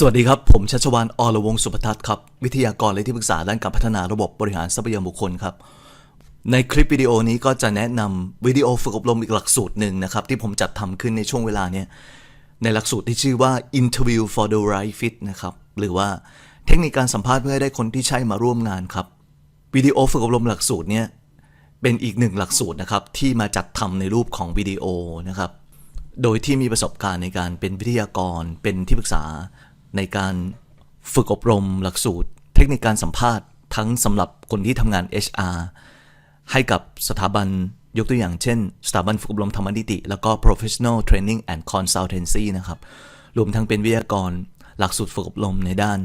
สวัสดีครับ ผมชัชวานอรวงสุภทัศน์ครับ วิทยากรและที่ปรึกษาด้านการพัฒนาระบบบริหารทรัพยากรบุคคลครับ ในคลิปวิดีโอนี้ก็จะแนะนำวิดีโอฝึกอบรมอีกหลักสูตรหนึ่งนะครับ ที่ผมจัดทำขึ้นในช่วงเวลาเนี้ยในหลักสูตรที่ชื่อว่า Interview for the Right Fit นะครับ หรือว่าเทคนิคการสัมภาษณ์เพื่อให้ได้คนที่ใช่มาร่วมงานครับวิดีโอฝึกอบรมหลักสูตรเนี้ยเป็นอีกหนึ่งหลักสูตรนะครับที่มาจัดทำในรูปของวิดีโอนะครับโดยที่มีประสบการณ์ในการเป็นวิทยากรเป็นที่ปรึกษา ในการฝึกอบรมหลักสูตร เทคนิคการสัมภาษณ์ทั้งสำหรับคนที่ทำงาน HR ให้กับสถาบันยกตัวอย่างเช่น สถาบันฝึกอบรมธรรมนิติ แล้วก็ professional training and consultancy นะครับ รวมทั้งเป็นวิทยากรหลักสูตรฝึกอบรมในด้าน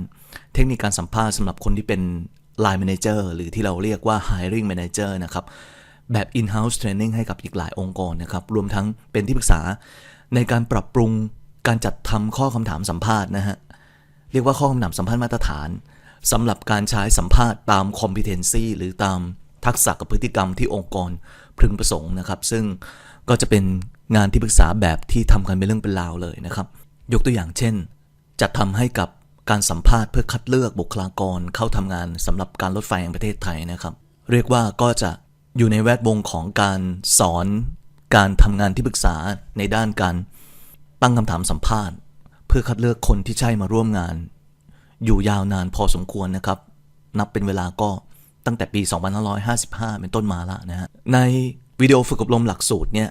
เทคนิคการสัมภาษณ์สำหรับคนที่เป็น line manager หรือที่เราเรียกว่า hiring manager นะครับ แบบ in-house training ให้กับอีกหลายองค์กรนะครับ รวมทั้งเป็นที่ปรึกษาในการปรับปรุงการจัดทำข้อคำถามสัมภาษณ์นะฮะ เรียกว่าข้อคำถามสัมภาษณ์มาตรฐานสำหรับการใช้สัมภาษณ์ตาม competency หรือตามทักษะกับพฤติกรรมที่องค์กรพึงประสงค์นะครับ ซึ่งก็จะเป็นงานที่ปรึกษาแบบที่ทำกันเป็นเรื่องเป็นราวเลยนะครับ ยกตัวอย่างเช่น จัดทำให้กับการสัมภาษณ์เพื่อคัดเลือกบุคลากรเข้าทำงานสำหรับการรถไฟแห่งประเทศไทยนะครับ เรียกว่าก็จะอยู่ในแวดวงของการสอน การทำงานที่ปรึกษาในด้านการตั้งคำถามสัมภาษณ์ พื่อคัดเลือกคนที่ใช่มาร่วมงาน อยู่ยาวนานพอสมควรนะครับ นับเป็นเวลาก็ตั้งแต่ปี 2555 เป็นต้นมาแล้วนะฮะในวิดีโอฝึกอบรมหลักสูตรเนี่ย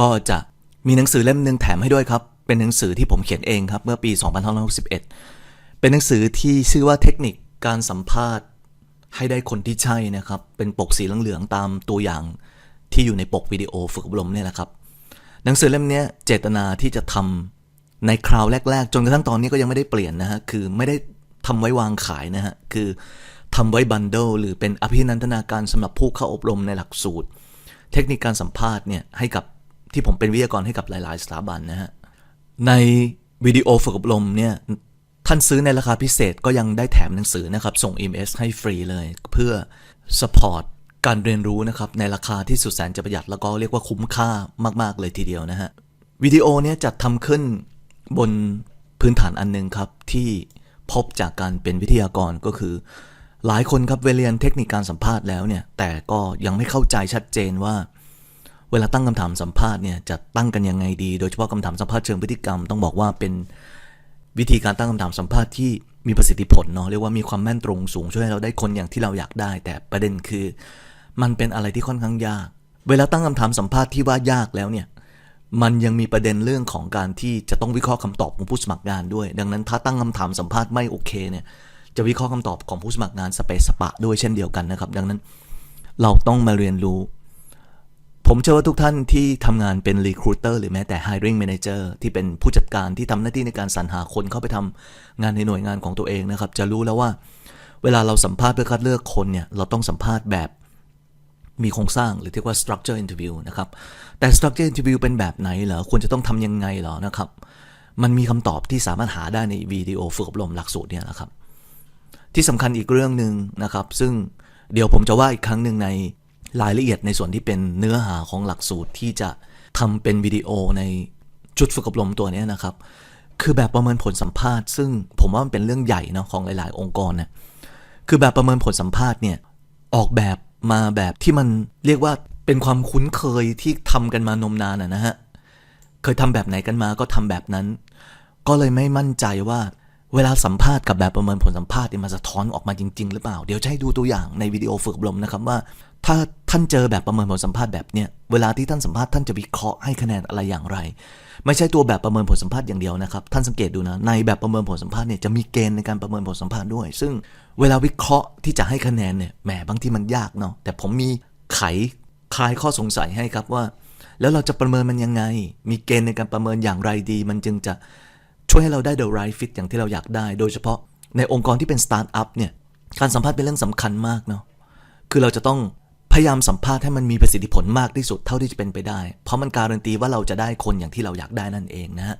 ก็จะมีหนังสือเล่มหนึ่งแถมให้ด้วยครับ เป็นหนังสือที่ผมเขียนเองครับเมื่อปี 2561 เป็นหนังสือที่ชื่อว่าเทคนิคการสัมภาษณ์ให้ได้คนที่ใช่นะครับ เป็นปกสีเหลืองๆตามตัวอย่างที่อยู่ในปกวิดีโอฝึกอบรมเนี่ยแหละครับ หนังสือเล่มนี้เจตนาที่จะทำ ในคราวแรก ๆ จนกระทั่งตอนนี้ก็ยังไม่ได้เปลี่ยนนะฮะ คือไม่ได้ทำไว้วางขายนะฮะ คือทำไว้บันเดิลหรือเป็นอภินันทนาการสำหรับผู้เข้าอบรมในหลักสูตร เทคนิคการสัมภาษณ์เนี่ยให้กับที่ผมเป็นวิทยากรให้กับหลาย ๆ สถาบันนะฮะ ในวิดีโอฝึกอบรมเนี่ยท่านซื้อในราคาพิเศษก็ยังได้แถมหนังสือนะครับ ส่ง EMS ให้ฟรีเลย เพื่อ support การเรียนรู้นะครับ ในราคาที่สุดแสนจะประหยัดแล้วก็เรียกว่าคุ้มค่ามาก ๆ เลยทีเดียวนะฮะวิดีโอเนี้จัดทำขึ้น บนพื้นฐานอันหนึ่งครับที่พบจากการเป็นวิทยากรก็คือ หลายคนครับเวลาเรียนเทคนิคการสัมภาษณ์แล้วเนี่ยแต่ก็ยังไม่เข้าใจชัดเจนว่า เวลาตั้งคำถามสัมภาษณ์เนี่ยจะตั้งกันยังไงดี โดยเฉพาะคำถามสัมภาษณ์เชิงพฤติกรรมต้องบอกว่าเป็นวิธีการตั้งคำถามสัมภาษณ์ที่มีประสิทธิผลเนาะเรียกว่ามีความแม่นตรงสูงช่วยให้เราได้คนอย่างที่เราอยากได้ แต่ประเด็นคือ มันเป็นอะไรที่ค่อนข้างยาก เวลาตั้งคำถามสัมภาษณ์ที่ว่ายากแล้วเนี่ย มันยังมีประเด็นเรื่องของการที่จะต้องวิเคราะห์คำตอบของผู้สมัครงานด้วย ดังนั้นถ้าตั้งคำถามสัมภาษณ์ไม่โอเคเนี่ยจะวิเคราะห์คำตอบของผู้สมัครงานสเปซสปะด้วยเช่นเดียวกันนะครับ ดังนั้นเราต้องมาเรียนรู้ ผมเชื่อว่าทุกท่านที่ทำงานเป็น recruiter หรือแม้แต่ hiring manager ที่เป็นผู้จัดการที่ทำหน้าที่ในการสรรหาคนเข้าไปทำงานในหน่วยงานของตัวเองนะครับ จะรู้แล้วว่า เวลาเราสัมภาษณ์เพื่อคัดเลือกคนเนี่ยเราต้องสัมภาษณ์แบบ มีโครงสร้างหรือเรียกว่า structure interview นะครับ แต่ structure interview เป็นแบบไหนเหรอ ควรจะต้องทำยังไงเหรอนะครับ มันมีคำตอบที่สามารถหาได้ในวิดีโอฝึกอบรมหลักสูตรเนี่ยนะครับ ที่สำคัญอีกเรื่องหนึ่งนะครับ ซึ่งเดี๋ยวผมจะว่าอีกครั้งหนึ่งในรายละเอียดในส่วนที่เป็นเนื้อหาของหลักสูตรที่จะทำเป็นวิดีโอในชุดฝึกอบรมตัวนี้นะครับ คือแบบประเมินผลสัมภาษณ์ ซึ่งผมว่ามันเป็นเรื่องใหญ่เนาะของหลาย ๆ องค์กรเนี่ยคือแบบประเมินผลสัมภาษณ์เนี่ยออกแบบ มาแบบที่มันเรียกว่าเป็นความคุ้นเคยที่ทำกันมานมนานอะนะฮะ เคยทำแบบไหนกันมาก็ทำแบบนั้น ก็เลยไม่มั่นใจว่าเวลาสัมภาษณ์กับแบบประเมินผลสัมภาษณ์มันสะท้อนออกมาจริง ๆ หรือเปล่า เดี๋ยวจะให้ดูตัวอย่างในวิดีโอฝึกอบรมนะครับว่า ถ้าท่านเจอแบบประเมินผลสัมภาษณ์แบบเนี้ยเวลาที่ท่านสัมภาษณ์ท่านจะวิเคราะห์ให้คะแนนอะไรอย่างไร ไม่ใช่ตัวแบบประเมินผลสัมภาษณ์อย่างเดียวนะครับท่านสังเกตดูนะในแบบประเมินผลสัมภาษณ์เนี่ยจะมีเกณฑ์ในการประเมินผลสัมภาษณ์ด้วย ซึ่งเวลาวิเคราะห์ที่จะให้คะแนนเนี่ยแหมบางที่มันยากเนาะแต่ผมมีไขคลายข้อสงสัยให้ครับว่า แล้วเราจะประเมินมันยังไง มีเกณฑ์ในการประเมินอย่างไรดี มันจึงจะช่วยให้เราได้ the right fit อย่างที่เราอยากได้ โดยเฉพาะในองค์กรที่เป็นสตาร์ทอัพเนี่ยการสัมภาษณ์เป็นเรื่องสำคัญมากเนาะคือเราจะต้อง พยายามสัมภาษณ์ให้มันมีประสิทธิผลมากที่สุดเท่าที่จะเป็นไปได้ เพราะมันการันตีว่าเราจะได้คนอย่างที่เราอยากได้นั่นเองนะฮะ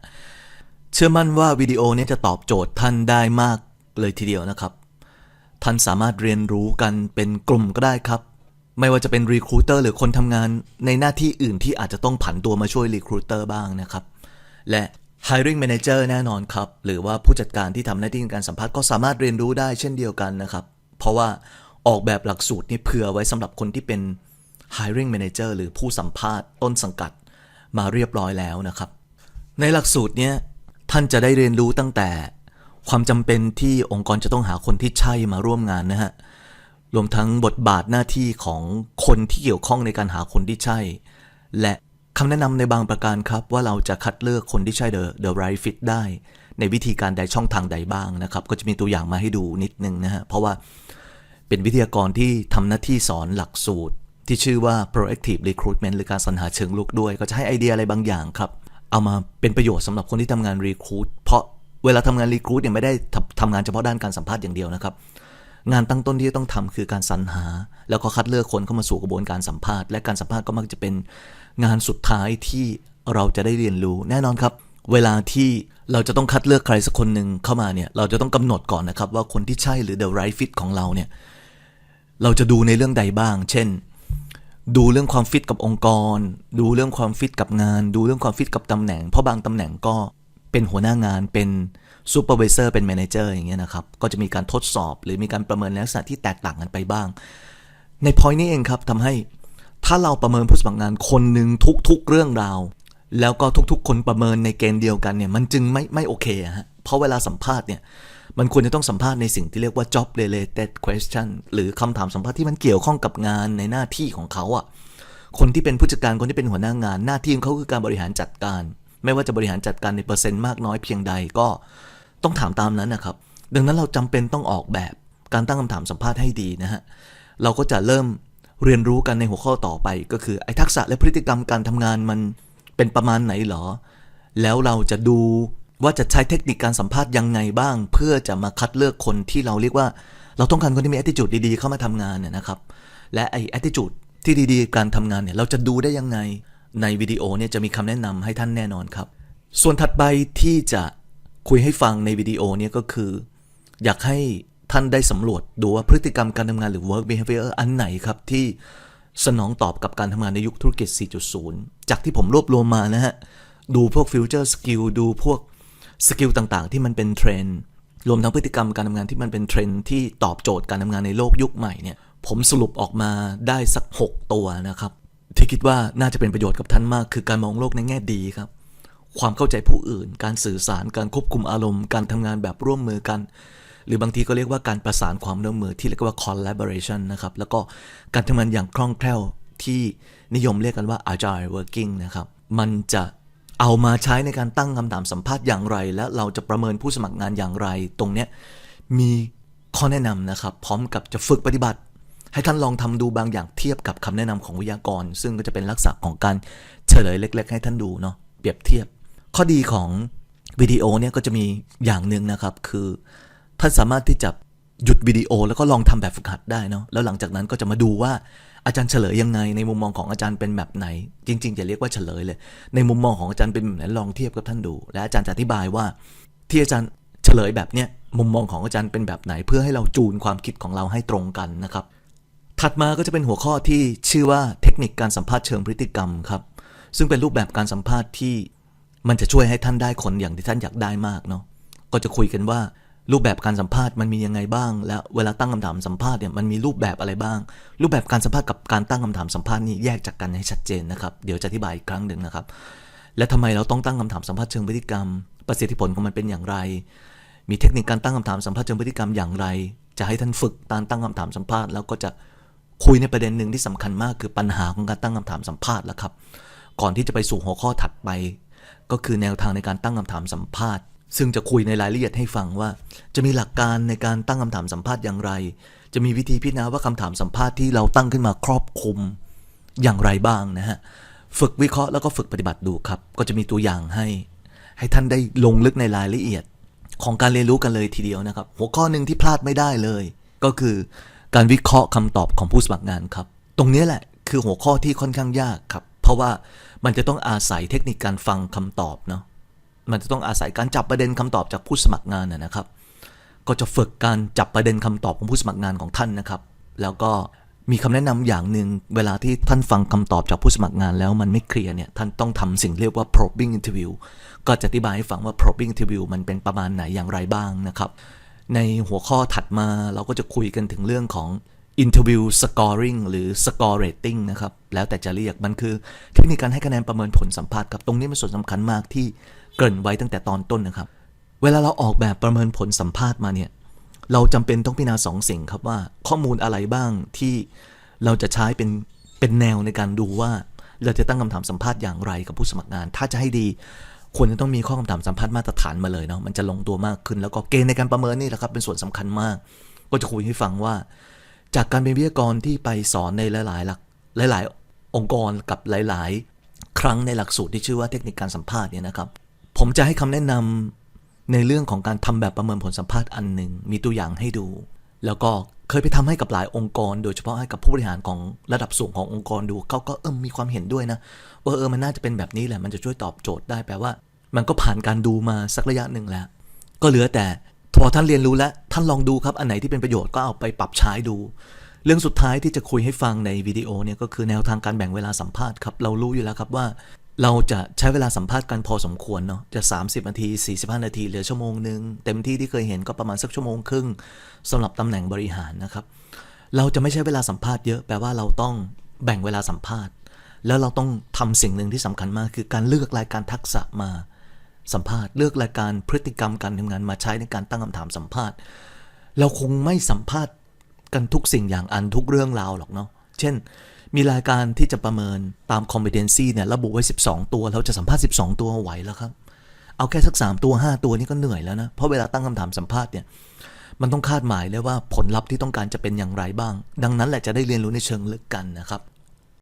เชื่อมั่นว่าวิดีโอนี้จะตอบโจทย์ท่านได้มากเลยทีเดียวนะครับ ท่านสามารถเรียนรู้กันเป็นกลุ่มก็ได้ครับ ไม่ว่าจะเป็นรีครูเตอร์หรือคนทำงานในหน้าที่อื่นที่อาจจะต้องผันตัวมาช่วยรีครูเตอร์บ้างนะครับ และ hiring manager แน่นอนครับ หรือว่าผู้จัดการที่ทำหน้าที่ในการสัมภาษณ์ก็สามารถเรียนรู้ได้เช่นเดียวกันนะครับ เพราะว่า ออกแบบหลักสูตรนี่เผื่อไว้สำหรับคนที่เป็น hiring manager หรือผู้สัมภาษณ์ต้นสังกัดมาเรียบร้อยแล้วนะครับ ในหลักสูตรเนี้ยท่านจะได้เรียนรู้ตั้งแต่ความจำเป็นที่องค์กรจะต้องหาคนที่ใช่มาร่วมงานนะฮะ รวมทั้งบทบาทหน้าที่ของคนที่เกี่ยวข้องในการหาคนที่ใช่ และคำแนะนำในบางประการครับว่าเราจะคัดเลือกคนที่ใช่ the the right fit ได้ ในวิธีการใดช่องทางใดบ้างนะครับ ก็จะมีตัวอย่างมาให้ดูนิดนึงนะฮะ เพราะว่า เป็นวิทยากรที่ทำหน้าที่สอนหลักสูตร ที่ชื่อว่า proactive recruitment หรือการสรรหาเชิงลุกด้วย ก็จะให้ไอเดียอะไรบางอย่างครับ เอามาเป็นประโยชน์สำหรับคนที่ทำงาน recruit เพราะเวลาทำงาน recruit เนี่ยไม่ได้ทำงานเฉพาะด้านการสัมภาษณ์อย่างเดียวนะครับงานตั้งต้นที่ต้องทำคือการสรรหา แล้วก็คัดเลือกคนเข้ามาสู่กระบวนการสัมภาษณ์และการสัมภาษณ์ก็มักจะเป็นงานสุดท้ายที่เราจะได้เรียนรู้ แน่นอนครับ เวลาที่เราจะต้องคัดเลือกใครสักคนหนึ่งเข้ามาเนี่ยเราจะต้องกำหนดก่อนนะครับว่าคนที่ใช่หรือ the right fit ของเราเนี่ย เราจะดูในเรื่องใดบ้าง เช่น ดูเรื่องความฟิตกับองค์กร ดูเรื่องความฟิตกับงาน ดูเรื่องความฟิตกับตำแหน่ง เพราะบางตำแหน่งก็เป็นหัวหน้างานเป็นซูเปอร์วิเซอร์เป็นแมเนเจอร์อย่างเงี้ยนะครับ ก็จะมีการทดสอบหรือมีการประเมินลักษณะที่แตกต่างกันไปบ้าง ในพอยนี้เองครับทำให้ถ้าเราประเมินผู้สมัครงานคนหนึ่งทุกๆเรื่องราว แล้วก็ทุกๆ คนประเมินในเกณฑ์เดียวกันเนี่ยมันจึงไม่ไม่โอเคฮะเพราะเวลาสัมภาษณ์เนี่ย มันควรจะต้องสัมภาษณ์ในสิ่งที่เรียกว่า job related question หรือคำถามสัมภาษณ์ที่มันเกี่ยวข้องกับงานในหน้าที่ของเขาอะคนที่เป็นผู้จัดการคนที่เป็นหัวหน้างาน หน้าที่ของเขาคือการบริหารจัดการ ไม่ว่าจะบริหารจัดการในเปอร์เซ็นต์มากน้อยเพียงใดก็ต้องถามตามนั้นนะครับ ดังนั้นเราจำเป็นต้องออกแบบการตั้งคำถามสัมภาษณ์ให้ดีนะฮะ เราก็จะเริ่มเรียนรู้กันในหัวข้อต่อไป ก็คือไอ้ทักษะและพฤติกรรมการทำงานมันเป็นประมาณไหนหรอ แล้วเราจะดู ว่าจะใช้เทคนิคการสัมภาษณ์ยังไงบ้าง เพื่อจะมาคัดเลือกคนที่เราเรียกว่า เราต้องการคนที่มี attitude ดีๆ เข้ามาทำงานเนี่ยนะครับ และไอ้ attitude ที่ดีๆ การทำงานเนี่ยเราจะดูได้ยังไง ในวิดีโอเนี่ยจะมีคำแนะนำให้ท่านแน่นอนครับ ส่วนถัดไปที่จะคุยให้ฟังในวิดีโอเนี่ยก็คือ อยากให้ท่านได้สำรวจดูว่าพฤติกรรมการทำงานหรือ work behavior อันไหนครับที่สนองตอบกับการทำงานในยุคธุรกิจ 4.0 จากที่ผมรวบรวมมานะฮะ ดูพวก future skill ดูพวก สกิลต่างๆ ที่มันเป็นเทรนด์รวมทั้งพฤติกรรมการทำงานที่มันเป็นเทรนด์ที่ตอบโจทย์การทำงานในโลกยุคใหม่เนี่ยผมสรุปออกมาได้สัก 6 ตัวนะครับ ที่คิดว่าน่าจะเป็นประโยชน์กับท่านมาก คือการมองโลกในแง่ดีครับ ความเข้าใจผู้อื่น การสื่อสารการควบคุมอารมณ์ การทำงานแบบร่วมมือกัน หรือบางทีก็เรียกว่าการประสานความร่วมมือที่เรียกว่า collaboration นะครับแล้วก็การทำงานอย่างคล่องแคล่วที่นิยมเรียกกันว่า agile working นะครับมันจะ เอามาใช้ในการตั้งคำถามสัมภาษณ์อย่างไร และเราจะประเมินผู้สมัครงานอย่างไร ตรงเนี้ยมีข้อแนะนำนะครับ พร้อมกับจะฝึกปฏิบัติ ให้ท่านลองทำดูบางอย่างเทียบกับคำแนะนำของวิทยากร ซึ่งก็จะเป็นลักษณะของการเฉลยเล็ก ๆ ให้ท่านดูเนาะเปรียบเทียบ ข้อดีของวิดีโอเนี่ยก็จะมีอย่างหนึ่งนะครับคือท่านสามารถที่จะหยุดวิดีโอแล้วก็ลองทำแบบฝึกหัดได้เนาะแล้วหลังจากนั้นก็จะมาดูว่า อาจารย์เฉลยยังไง ในมุมมองของอาจารย์เป็นแบบไหน จริง ๆ จะเรียกว่าเฉลยเลย ในมุมมองของอาจารย์เป็นแบบไหนลองเทียบกับท่านดู และอาจารย์จะอธิบายว่า ที่อาจารย์เฉลยแบบเนี้ยมุมมองของอาจารย์เป็นแบบไหน เพื่อให้เราจูนความคิดของเราให้ตรงกันนะครับ ถัดมาก็จะเป็นหัวข้อที่ชื่อว่าเทคนิคการสัมภาษณ์เชิงพฤติกรรมครับซึ่งเป็นรูปแบบการสัมภาษณ์ที่มันจะช่วยให้ท่านได้คนอย่างที่ท่านอยากได้มากเนาะก็จะคุยกันว่า รูปแบบการสัมภาษณ์มันมียังไงบ้าง และเวลาตั้งคำถามสัมภาษณ์เนี่ยมันมีรูปแบบอะไรบ้าง รูปแบบการสัมภาษณ์กับการตั้งคำถามสัมภาษณ์นี่แยกจากกันให้ชัดเจนนะครับเดี๋ยวจะอธิบายอีกครั้งหนึ่งนะครับ และทำไมเราต้องตั้งคำถามสัมภาษณ์เชิงพฤติกรรม ประสิทธิผลของมันเป็นอย่างไร มีเทคนิคการตั้งคำถามสัมภาษณ์เชิงพฤติกรรมอย่างไร จะให้ท่านฝึกการตั้งคำถามสัมภาษณ์แล้วก็จะคุยในประเด็นหนึ่งที่สำคัญมากคือปัญหาของการตั้งคำถามสัมภาษณ์แล้วครับ ก่อนที่จะไปสู่หัวข้อถัดไป ก็คือแนวทางในการตั้งคำถามสัมภาษณ์ ซึ่งจะคุยในรายละเอียดให้ฟังว่า จะมีหลักการในการตั้งคำถามสัมภาษณ์อย่างไร จะมีวิธีพิจารณาว่าคำถามสัมภาษณ์ที่เราตั้งขึ้นมาครอบคลุมอย่างไรบ้างนะฮะฝึกวิเคราะห์แล้วก็ฝึกปฏิบัติดูครับ ก็จะมีตัวอย่างให้ ให้ท่านได้ลงลึกในรายละเอียดของการเรียนรู้กันเลยทีเดียวนะครับ หัวข้อหนึ่งที่พลาดไม่ได้เลย ก็คือการวิเคราะห์คำตอบของผู้สมัครงานครับ ตรงนี้แหละคือหัวข้อที่ค่อนข้างยากครับ เพราะว่ามันจะต้องอาศัยเทคนิคการฟังคำตอบเนาะ มันจะต้องอาศัยการจับประเด็นคำตอบจากผู้สมัครงานนะครับ ก็จะฝึกการจับประเด็นคำตอบของผู้สมัครงานของท่านนะครับ แล้วก็มีคำแนะนำอย่างหนึ่งเวลาที่ท่านฟังคำตอบจากผู้สมัครงานแล้วมันไม่เคลียร์เนี่ยท่านต้องทำสิ่งเรียกว่า probing interview ก็จะอธิบายให้ฟังว่า probing interview มันเป็นประมาณไหนอย่างไรบ้างนะครับ ในหัวข้อถัดมาเราก็จะคุยกันถึงเรื่องของ interview scoring หรือ score rating นะครับ แล้วแต่จะเรียกมันคือเทคนิคการให้คะแนนประเมินผลสัมภาษณ์ครับตรงนี้เป็นส่วนสำคัญมากที่เกริ่นไว้ตั้งแต่ตอนต้นนะครับ เวลาเราออกแบบประเมินผลสัมภาษณ์มาเนี่ยเราจำเป็นต้องพิจารณาสองสิ่งครับว่าข้อมูลอะไรบ้างที่เราจะใช้เป็นเป็นแนวในการดูว่า เราจะตั้งคำถามสัมภาษณ์อย่างไรกับผู้สมัครงาน ถ้าจะให้ดีควรจะต้องมีข้อคำถามสัมภาษณ์มาตรฐานมาเลยเนาะมันจะลงตัวมากขึ้นแล้วก็เกณฑ์ในการประเมินนี่แหละครับเป็นส่วนสำคัญมาก ก็จะคุยให้ฟังว่า จากการเป็นวิทยากรที่ไปสอนในหลายๆ หลักหลาย ๆ องค์กรกับหลาย ๆ ครั้งในหลักสูตรที่ชื่อว่าเทคนิคการสัมภาษณ์เนี่ยนะครับ ผมจะให้คำแนะนำในเรื่องของการทำแบบประเมินผลสัมภาษณ์อันหนึ่งมีตัวอย่างให้ดู แล้วก็เคยไปทำให้กับหลายองค์กร โดยเฉพาะให้กับผู้บริหารของระดับสูงขององค์กรดูเขาก็เออมีความเห็นด้วยนะว่าเออมันน่าจะเป็นแบบนี้แหละมันจะช่วยตอบโจทย์ได้แปลว่า มันก็ผ่านการดูมาสักระยะหนึ่งแล้ว ก็เหลือแต่ พอท่านเรียนรู้แล้วท่านลองดูครับอันไหนที่เป็นประโยชน์ก็เอาไปปรับใช้ดู เรื่องสุดท้ายที่จะคุยให้ฟังในวิดีโอเนี่ยก็คือแนวทางการแบ่งเวลาสัมภาษณ์ครับเรารู้อยู่แล้วครับว่า เราจะใช้เวลาสัมภาษณ์กันพอสมควรเนาะจะ 30 นาที 45 นาทีเหลือชั่วโมงหนึ่งเต็มที่ที่เคยเห็นก็ประมาณสักชั่วโมงครึ่งสำหรับตำแหน่งบริหารนะครับเราจะไม่ใช้เวลาสัมภาษณ์เยอะแปลว่าเราต้องแบ่งเวลาสัมภาษณ์ แล้วเราต้องทำสิ่งหนึ่งที่สำคัญมากคือการเลือกรายการทักษะมา สัมภาษณ์เลือกรายการพฤติกรรมการทำงานมาใช้ในการตั้งคำถามสัมภาษณ์ เราคงไม่สัมภาษณ์กันทุกสิ่งอย่างอันทุกเรื่องราวหรอกเนาะเช่น มีรายการที่จะประเมินตาม competency เนี่ยระบุไว้ 12 ตัวเราจะสัมภาษณ์12 ตัวไหวแล้วครับ เอาแค่สัก 3 ตัว 5 ตัวนี่ก็เหนื่อยแล้วนะ เพราะเวลาตั้งคำถามสัมภาษณ์เนี่ยมันต้องคาดหมายเลยว่าผลลัพธ์ที่ต้องการจะเป็นอย่างไรบ้าง ดังนั้นแหละจะได้เรียนรู้ในเชิงลึกกันนะครับ